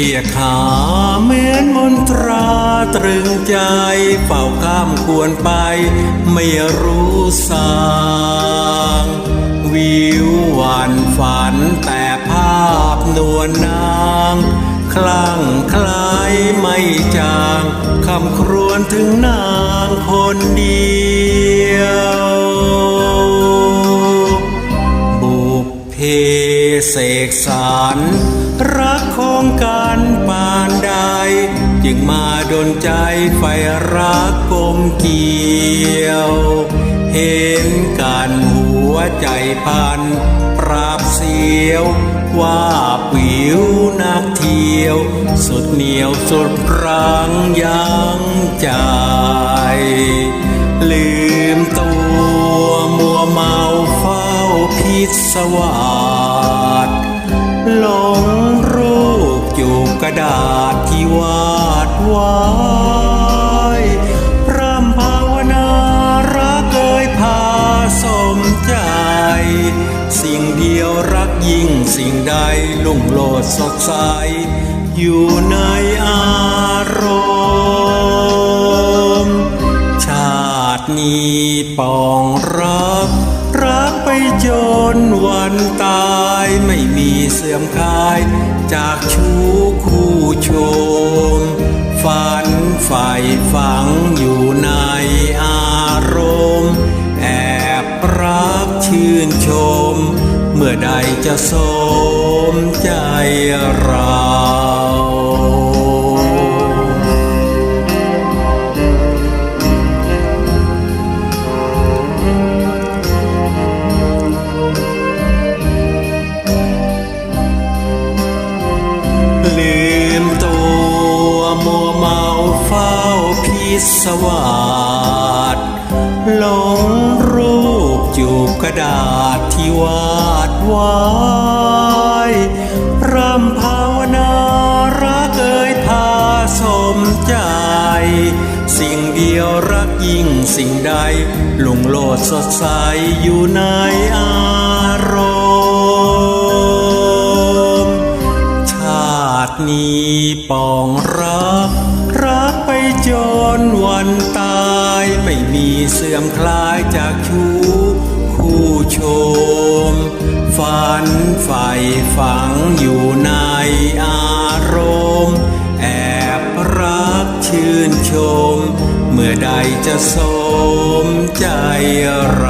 รียกหาเหมือนมนตราตรึงใจ เฝ้าข้ามควรไป ไม่รู้สางวิวหวานฝันแต่ภาพนวลนางคลั่งคล้ายไม่จาง คำครวญถึงนางคนเดียว เพเสกสรรรักของกันปานใดจึงมาดนใจไฟรักกลมเกี่ยว เห็นกันหัวใจพัน ปราบเสียว ว่าปิวนักเที่ยว สุดเหนียวสุดรังยังใจ ลืมตัวมัวเมาเฝ้าพิศวาส หลงรูปจูบกระดาษที่วาดไว้พร่ำภาวนารักเอ่ยพาสมใจ สิ่งเดียวรักยิ่งสิ่งใดลุ่งโลดสดใส อยู่ในอารมณ์ ชาตินี้ปองรัก รักไปจนวันตาย เสื่อมคลาย จากชู้คู่ชม ฝันใฝ่ฝังอยู่ในอารมณ์ แอบรักชื่นชม เมื่อใดจะสม มัวเมาเฝ้าพิศวาสหลงรูปจูบกระดาษที่วาดไว้พร่ำภาวนารักเอ่ยพาสมใจ สิ่งเดียวรักยิ่งสิ่งใดลุงโลดสดใสอยู่ในอา นีปองรัก รักไปจนวันตายไม่มีเสื่อมคลายจากชู้คู่ชม ฝันใฝ่ฝังอยู่ในอารมณ์ แอบรักชื่นชม เมื่อใดจะสมใจเรา